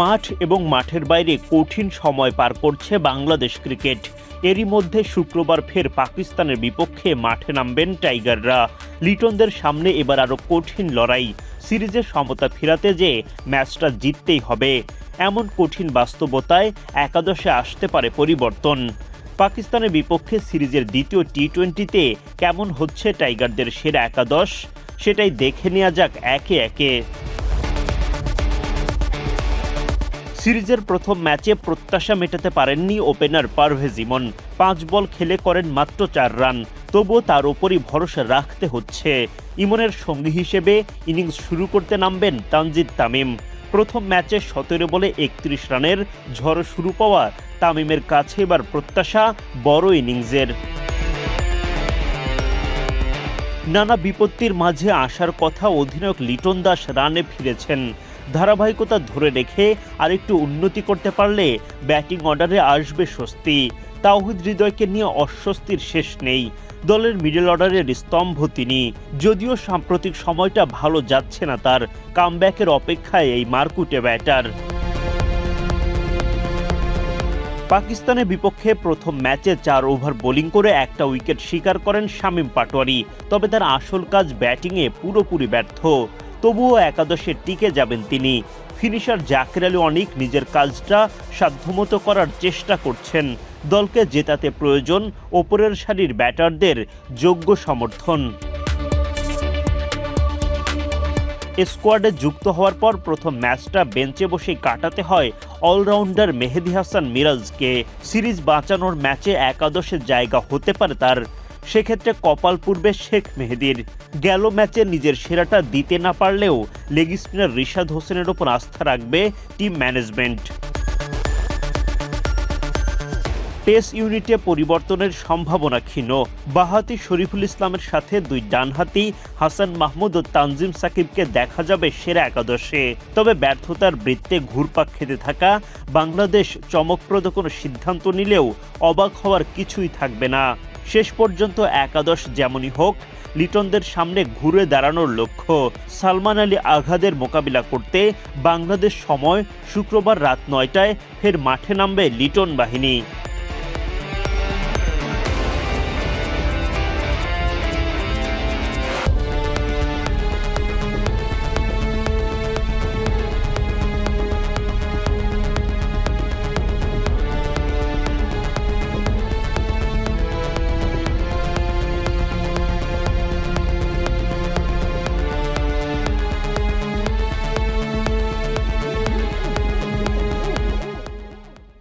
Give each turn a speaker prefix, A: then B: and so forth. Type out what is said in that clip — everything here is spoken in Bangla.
A: মাঠ এবং মাঠের বাইরে কঠিন সময় পার করছে বাংলাদেশ ক্রিকেট। এরই মধ্যে শুক্রবার ফের পাকিস্তানের বিপক্ষে মাঠে নামবেন টাইগাররা। লিটনদের সামনে এবার আরও কঠিন লড়াই। সিরিজের সমতা ফেরাতে যে ম্যাচটা জিততেই হবে, এমন কঠিন বাস্তবতায় একাদশে আসতে পারে পরিবর্তন। পাকিস্তানের বিপক্ষে সিরিজের দ্বিতীয় টি টোয়েন্টিতে কেমন হচ্ছে টাইগারদের সেরা একাদশ, সেটাই দেখে নেওয়া যাক একে একে। সিরিজের প্রথম ম্যাচে প্রত্যাশা মেটাতে পারেননি ওপেনার পারভেজ ইমন। পাঁচ বল খেলে করেন মাত্র চার রান। তবুও তার ওপরই ভরসা রাখতে হচ্ছে। ইমনের সঙ্গী হিসেবে ইনিংস শুরু করতে নামবেন তানজিদ তামিম। প্রথম ম্যাচে সতেরো বলে একত্রিশ রানের ঝড় শুরু পাওয়া তামিমের কাছে এবার প্রত্যাশা বড় ইনিংসের। নানা বিপত্তির মাঝে আসার কথা অধিনায়ক লিটন দাস রানে ফিরেছেন। ধারাবাহিকতা ধরে রেখে আরেকটু উন্নতি করতে পারলে ব্যাটিং অর্ডারে আসবে স্বস্তি। তাওহিদ হৃদয়কে নিয়ে অস্বস্তির শেষ নেই। দলের মিডল অর্ডারের স্তম্ভ তিনি। যদিও সাম্প্রতিক সময়টা ভালো যাচ্ছে না তার, কামব্যাকের অপেক্ষায় এই মারকুটে ব্যাটার। পাকিস্তানের বিপক্ষে প্রথম ম্যাচে চার ওভার বোলিং করে একটা উইকেট শিকার করেন শামীম পাটোয়ারি, তবে তার আসল কাজ ব্যাটিংয়ে পুরোপুরি ব্যর্থ। তবুও একাদশে টিকে যাবেন তিনি। ফিনিশার জাকির আলী অনিক নিজের কাজটা সাধ্যমতো করার চেষ্টা করছেন। দলকে জেতাতে প্রয়োজন ওপরের সারির ব্যাটারদের যোগ্য সমর্থন। স্কোয়াডে যুক্ত হওয়ার পর প্রথম ম্যাচটা বেঞ্চে বসে কাটাতে হয় অলরাউন্ডার মেহেদি হাসান মিরাজকে। সিরিজ বাঁচানোর ম্যাচে একাদশে জায়গা হতে পারে তার। সেক্ষেত্রে কপাল পূর্বে শেখ মেহেদির। গেল ম্যাচে নিজের সেরাটা দিতে না পারলেও লেগ স্পিনার রিশাদ হোসেনের ওপর আস্থা রাখবে টিম ম্যানেজমেন্ট। পেস ইউনিটে পরিবর্তনের সম্ভাবনা ক্ষীণ। বাহাতি শরীফুল ইসলামের সাথে দুই ডানহাতি হাসান মাহমুদ ও তানজিম সাকিবকে দেখা যাবে সেরা একাদশে। তবে ব্যর্থতার বৃত্তে ঘুরপাক খেতে থাকা বাংলাদেশ চমকপ্রদ কোনো সিদ্ধান্ত নিলেও অবাক হওয়ার কিছুই থাকবে না। শেষ পর্যন্ত একাদশ যেমনই হোক, লিটনদের সামনে ঘুরে দাঁড়ানোর লক্ষ্য সালমান আলী আঘাদের মোকাবিলা করতে বাংলাদেশ সময় শুক্রবার রাত নয়টায় ফের মাঠে নামবে লিটন বাহিনী।